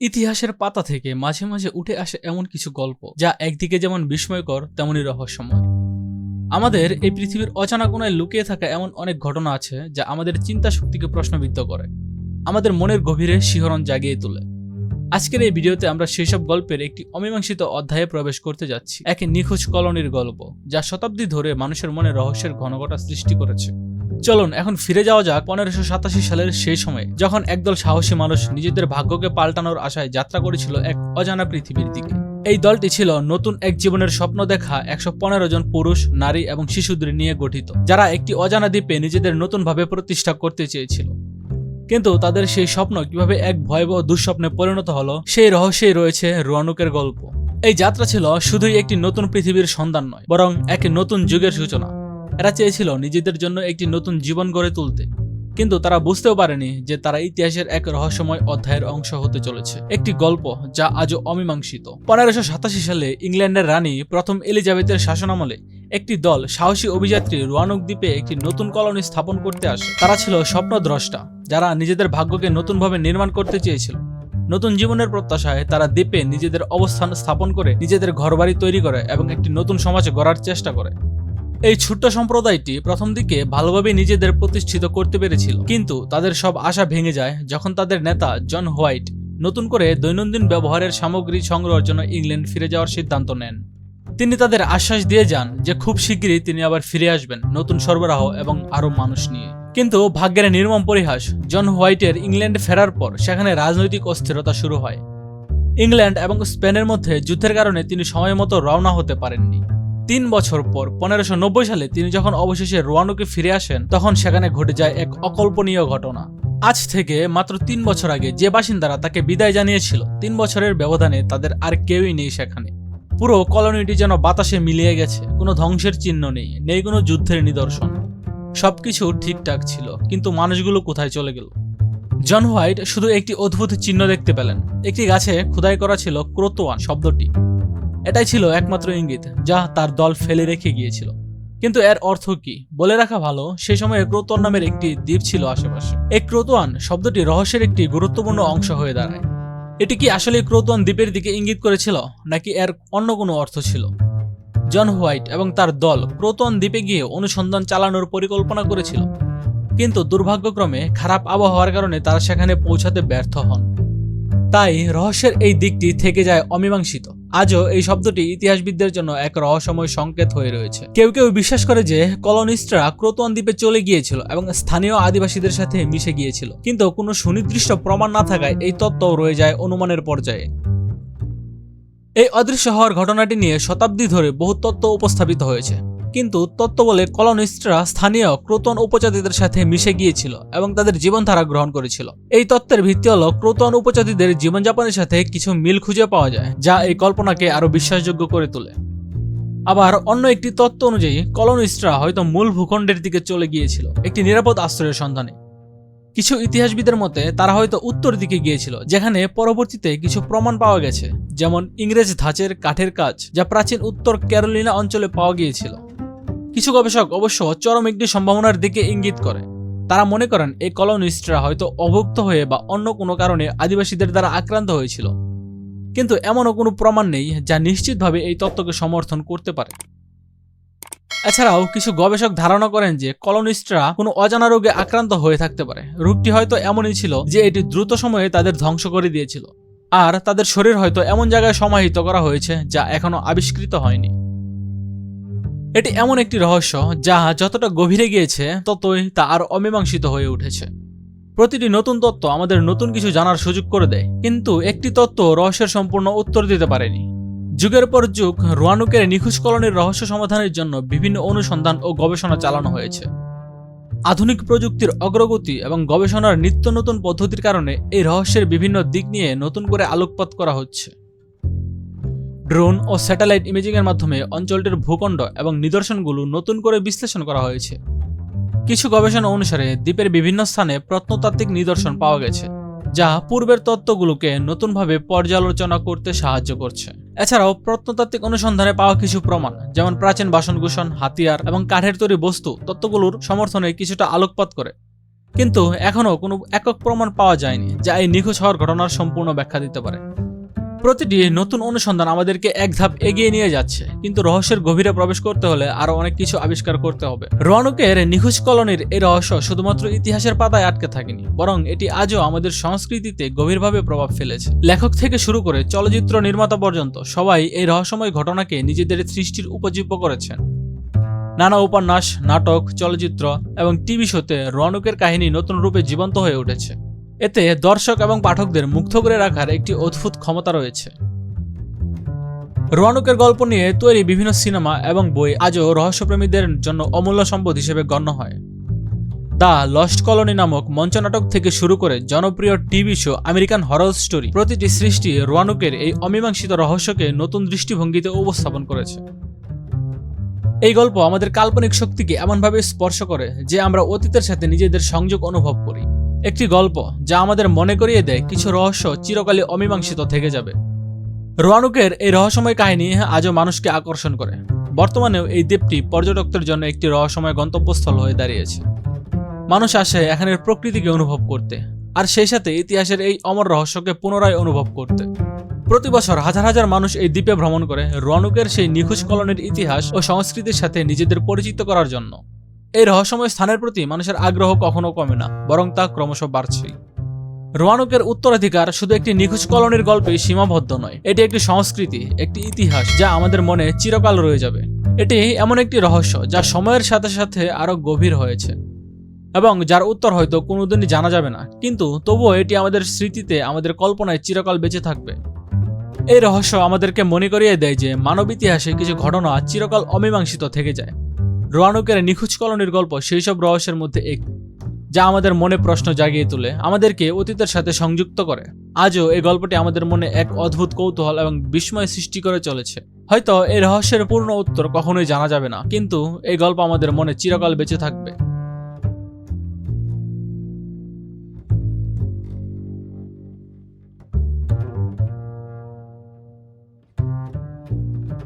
ইতিহাসের পাতা থেকে মাঝে মাঝে উঠে আসে এমন কিছু গল্প, যা একদিকে যেমন বিস্ময়কর, তেমনই রহস্যময়। আমাদের এই পৃথিবীর অজানা কোনায় লুকিয়ে থাকা এমন অনেক ঘটনা আছে, যা আমাদের চিন্তা শক্তিকে প্রশ্নবিদ্ধ করে, আমাদের মনের গভীরে শিহরণ জাগিয়ে তোলে। আজকের এই ভিডিওতে আমরা সেসব গল্পের একটি অমীমাংসিত অধ্যায়ে প্রবেশ করতে যাচ্ছি। এক নিখোঁজ কলোনির গল্প, যা শতাব্দী ধরে মানুষের মনে রহস্যের ঘনঘটা সৃষ্টি করেছে। চলুন এখন ফিরে যাওয়া যাক পনেরোশো সাতাশি সালের সেই সময়ে, যখন একদল সাহসী মানুষ নিজেদের ভাগ্যকে পাল্টানোর আশায় যাত্রা করেছিল এক অজানা পৃথিবীর দিকে। এই দলটি ছিল নতুন এক জীবনের স্বপ্ন দেখা একশো পনেরো জন পুরুষ, নারী এবং শিশুদের নিয়ে গঠিত, যারা একটি অজানা দ্বীপে নিজেদের নতুনভাবে প্রতিষ্ঠা করতে চেয়েছিল। কিন্তু তাদের সেই স্বপ্ন কীভাবে এক ভয়াবহ দুঃস্বপ্নে পরিণত হলো, সেই রহস্যেই রয়েছে রোয়ানুকের গল্প। এই যাত্রা ছিল শুধুই একটি নতুন পৃথিবীর সন্ধান নয়, বরং এক নতুন যুগের সূচনা। এরা চেয়েছিল নিজেদের জন্য একটি নতুন জীবন গড়ে তুলতে। কিন্তু তারা বুঝতেও পারেনি যে তারা ইতিহাসের এক রহস্যময় অধ্যায়ের অংশ হতে চলেছে। একটি গল্প যা আজও অমীমাংসিত। পনেরোশো সাতাশি সালে ইংল্যান্ডের রানী প্রথম এলিজাবেথের শাসনামলে একটি দল সাহসী অভিযাত্রী রোয়ানুক দ্বীপে একটি নতুন কলোনি স্থাপন করতে আসে। তারা ছিল স্বপ্নদ্রষ্টা, যারা নিজেদের ভাগ্যকে নতুনভাবে নির্মাণ করতে চেয়েছিল। নতুন জীবনের প্রত্যাশায় তারা দ্বীপে নিজেদের অবস্থান স্থাপন করে নিজেদের ঘরবাড়ি তৈরি করে এবং একটি নতুন সমাজ গড়ার চেষ্টা করে। এই ছোট্ট সম্প্রদায়টি প্রথম দিকে ভালোভাবে নিজেদের প্রতিষ্ঠিত করতে পেরেছিল। কিন্তু তাদের সব আশা ভেঙে যায় যখন তাদের নেতা জন হোয়াইট নতুন করে দৈনন্দিন ব্যবহারের সামগ্রী সংগ্রহের জন্য ইংল্যান্ড ফিরে যাওয়ার সিদ্ধান্ত নেন। তিনি তাদের আশ্বাস দিয়ে যান যে খুব শীঘ্রই তিনি আবার ফিরে আসবেন নতুন সরবরাহ এবং আরও মানুষ নিয়ে। কিন্তু ভাগ্যের নির্মম পরিহাস জন হোয়াইটের ইংল্যান্ড ফেরার পর সেখানে রাজনৈতিক অস্থিরতা শুরু হয়। ইংল্যান্ড এবং স্পেনের মধ্যে যুদ্ধের কারণে তিনি সময় মতো রওনা হতে পারেননি। তিন বছর পর, পনেরোশো সালে তিনি যখন অবশেষে রোয়ানুকে ফিরে আসেন, তখন সেখানে ঘটে যায় এক অকল্পনীয় ঘটনা। আজ থেকে মাত্র তিন বছর আগে যে বাসিন্দারা তাকে বিদায় জানিয়েছিল, তিন বছরের ব্যবধানে তাদের আর কেউই নেই সেখানে। পুরো কলোনিটি যেন বাতাসে মিলিয়ে গেছে, কোনো ধ্বংসের চিহ্ন নেই নেই কোনো যুদ্ধের নিদর্শন। সবকিছু ঠিকঠাক ছিল, কিন্তু মানুষগুলো কোথায় চলে গেল? জন হোয়াইট শুধু একটি অদ্ভুত চিহ্ন দেখতে পেলেন। একটি গাছে খোদাই করা ছিল ক্রোতোয়ান শব্দটি। এটাই ছিল একমাত্র ইঙ্গিত, যা তার দল ফেলে রেখে গিয়েছিল। কিন্তু এর অর্থ কি? বলে রাখা ভালো, সে সময় ক্রোতোয়ান নামের একটি দ্বীপ ছিল আশেপাশে। এই ক্রোতোয়ান শব্দটি রহস্যের একটি গুরুত্বপূর্ণ অংশ হয়ে দাঁড়ায়। এটি কি আসলে ক্রোতোয়ান দ্বীপের দিকে ইঙ্গিত করেছিল, নাকি এর অন্য কোনো অর্থ ছিল? জন হোয়াইট এবং তার দল ক্রোতোয়ান দ্বীপে গিয়ে অনুসন্ধান চালানোর পরিকল্পনা করেছিল। কিন্তু দুর্ভাগ্যক্রমে খারাপ আবহাওয়ার কারণে তারা সেখানে পৌঁছাতে ব্যর্থ হন। তাই রহস্যের এই দিকটি থেকে যায় অমীমাংসিত। আজও এই শব্দটি ইতিহাসবিদদের জন্য এক রহস্যময় সংকেত হয়ে রয়েছে। কেউ কেউ বিশ্বাস করে যে কলোনিস্টরা ক্রোতোয়ান দ্বীপে চলে গিয়েছিল এবং স্থানীয় আদিবাসীদের সাথে মিশে গিয়েছিল। কিন্তু কোনো সুনির্দিষ্ট প্রমাণ না থাকায় এই তত্ত্ব রয়ে যায় অনুমানের পর্যায়ে। এই অদৃশ্য হওয়ার ঘটনাটি নিয়ে শতাব্দী ধরে বহু তত্ত্ব উপস্থাপিত হয়েছে। কিন্তু তত্ত্ব বলে কলোনিস্টরা স্থানীয় ক্রোতন উপজাতিদের সাথে মিশে গিয়েছিল এবং তাদের জীবনধারা গ্রহণ করেছিল। এই তত্ত্বের ভিত্তি হল ক্রোতন উপজাতিদের জীবনযাপনের সাথে কিছু মিল খুঁজে পাওয়া যায়, যা এই কল্পনাকে আরও বিশ্বাসযোগ্য করে তোলে। আবার অন্য একটি তত্ত্ব অনুযায়ী, কলোনিস্টরা হয়তো মূল ভূখণ্ডের দিকে চলে গিয়েছিল, একটি নিরাপদ আশ্রয়ের সন্ধানে। কিছু ইতিহাসবিদের মতে, তারা হয়তো উত্তর দিকে গিয়েছিল, যেখানে পরবর্তীতে কিছু প্রমাণ পাওয়া গেছে, যেমন ইংরেজ ধাঁচের কাঠের কাজ, যা প্রাচীন উত্তর ক্যারোলিনা অঞ্চলে পাওয়া গিয়েছিল। কিছু গবেষক অবশ্য চরম একটি সম্ভাবনার দিকে ইঙ্গিত করে। তারা মনে করেন, এই কলোনিস্টরা হয়তো অভুক্ত হয়ে বা অন্য কোনো কারণে আদিবাসীদের দ্বারা আক্রান্ত হয়েছিল। কিন্তু এমনও কোনো প্রমাণ নেই যা নিশ্চিতভাবে এই তত্ত্বকে সমর্থন করতে পারে। এছাড়াও কিছু গবেষক ধারণা করেন যে, কলোনিস্টরা কোনো অজানা রোগে আক্রান্ত হয়ে থাকতে পারে। রোগটি হয়তো এমনই ছিল যে এটি দ্রুত সময়ে তাদের ধ্বংস করে দিয়েছিল। আর তাদের শরীর হয়তো এমন জায়গায় সমাহিত করা হয়েছে যা এখনও আবিষ্কৃত হয়নি। এটি এমন একটি রহস্য যা যতটা গভীরে গিয়েছে, ততই তা আর অমীমাংসিত হয়ে উঠেছে। প্রতিটি নতুন তত্ত্ব আমাদের নতুন কিছু জানার সুযোগ করে দেয়, কিন্তু একটি তত্ত্ব রহস্যের সম্পূর্ণ উত্তর দিতে পারেনি। যুগের পর যুগ, রোয়ানুকের নিখোঁজ রহস্য সমাধানের জন্য বিভিন্ন অনুসন্ধান ও গবেষণা চালানো হয়েছে। আধুনিক প্রযুক্তির অগ্রগতি এবং গবেষণার নিত্য নতুন পদ্ধতির কারণে এই রহস্যের বিভিন্ন দিক নিয়ে নতুন করে আলোকপাত করা হচ্ছে। ড্রোন ও স্যাটেলাইট ইমেজিংয়ের মাধ্যমে অঞ্চলটির ভূখণ্ড এবং নিদর্শনগুলো নতুন করে বিশ্লেষণ করা হয়েছে। কিছু গবেষণা অনুসারে দ্বীপের বিভিন্ন স্থানে প্রত্নতাত্ত্বিক নিদর্শন পাওয়া গেছে, যা পূর্বের তত্ত্বগুলোকে নতুনভাবে পর্যালোচনা করতে সাহায্য করছে। এছাড়াও প্রত্নতাত্ত্বিক অনুসন্ধানে পাওয়া কিছু প্রমাণ, যেমন প্রাচীন বাসনকুসন, হাতিয়ার এবং কাঠের তৈরি বস্তু তত্ত্বগুলোর সমর্থনে কিছুটা আলোকপাত করে। কিন্তু এখনও কোনো একক প্রমাণ পাওয়া যায়নি, যা এই নিখোঁজ হওয়ার ঘটনার সম্পূর্ণ ব্যাখ্যা দিতে পারে। প্রতিটি নতুন অনুসন্ধান আমাদেরকে এক ধাপ এগিয়ে নিয়ে যাচ্ছে। কিন্তু রহস্যের গভীরে প্রবেশ করতে হলে আরও অনেক কিছু আবিষ্কার করতে হবে। রোয়ানুকের নিখোঁজ কলোনির এই রহস্য শুধুমাত্র ইতিহাসের পাতায় আটকে থাকেনি, বরং এটি আজও আমাদের সংস্কৃতিতে গভীরভাবে প্রভাব ফেলেছে। লেখক থেকে শুরু করে চলচ্চিত্র নির্মাতা পর্যন্ত সবাই এই রহস্যময় ঘটনাকে নিজেদের সৃষ্টির উপজীব্য করেছেন। নানা উপন্যাস, নাটক, চলচ্চিত্র এবং টিভি শোতে রোয়ানুকের কাহিনী নতুন রূপে জীবন্ত হয়ে উঠেছে। এতে দর্শক এবং পাঠকদের মুগ্ধ করে রাখার একটি অদ্ভুত ক্ষমতা রয়েছে। রোয়ানুকের গল্প নিয়ে তৈরি বিভিন্ন সিনেমা এবং বই আজও রহস্যপ্রেমীদের জন্য অমূল্য সম্পদ হিসেবে গণ্য হয়। দ্য লস্ট কলোনি নামক মঞ্চনাটক থেকে শুরু করে জনপ্রিয় TV show American horror story প্রতিটি সৃষ্টি রোয়ানুকের এই অমীমাংসিত রহস্যকে নতুন দৃষ্টিভঙ্গিতে উপস্থাপন করেছে। এই গল্প আমাদের কাল্পনিক শক্তিকে এমনভাবে স্পর্শ করে যে আমরা অতীতের সাথে নিজেদের সংযোগ অনুভব করি। একটি গল্প যা আমাদের মনে করিয়ে দেয় কিছু রহস্য চিরকালে অমীমাংসিত থেকে যাবে। রোয়ানুকের এই রহস্যময় কাহিনী আজও মানুষকে আকর্ষণ করে। বর্তমানেও এই দ্বীপটি পর্যটকদের জন্য একটি রহস্যময় গন্তব্যস্থল হয়ে দাঁড়িয়েছে। মানুষ আসে এখানের প্রকৃতিকে অনুভব করতে, আর সেই সাথে ইতিহাসের এই অমর রহস্যকে পুনরায় অনুভব করতে। প্রতি বছর হাজার হাজার মানুষ এই দ্বীপে ভ্রমণ করে রোয়ানুকের সেই নিখোঁজ কলনের ইতিহাস ও সংস্কৃতির সাথে নিজেদের পরিচিত করার জন্য। এই রহস্যময় স্থানের প্রতি মানুষের আগ্রহ কখনো কমে না, বরং তা ক্রমশ বাড়ছেই। রোয়ানুকের উত্তরাধিকার শুধু একটি নিখোঁজ কলোনির গল্পে সীমাবদ্ধ নয়, এটি একটি সংস্কৃতি, একটি ইতিহাস যা আমাদের মনে চিরকাল রয়ে যাবে। এটি এমন একটি রহস্য যা সময়ের সাথে সাথে আরও গভীর হয়েছে, এবং যার উত্তর হয়তো কোনোদিনই জানা যাবে না, কিন্তু তবুও এটি আমাদের স্মৃতিতে, আমাদের কল্পনায় চিরকাল বেঁচে থাকবে। এই রহস্য আমাদেরকে মনে করিয়ে দেয় যে মানব ইতিহাসে কিছু ঘটনা চিরকাল অমীমাংসিত থেকে যায়। রোয়ানুকের নিখোঁজ কলোনির গল্প সেই সব রহস্যের মধ্যে এক, যা আমাদের মনে প্রশ্ন জাগিয়ে তোলে, আমাদেরকে অতীতের সাথে সংযুক্ত করে। আজও এই গল্পটি আমাদের মনে এক অদ্ভুত কৌতূহল এবং বিস্ময় সৃষ্টি করে চলেছে। হয়তো এই রহস্যের পূর্ণ উত্তর কখনোই জানা যাবে না, কিন্তু এই গল্প আমাদের মনে চিরকাল বেঁচে থাকবে।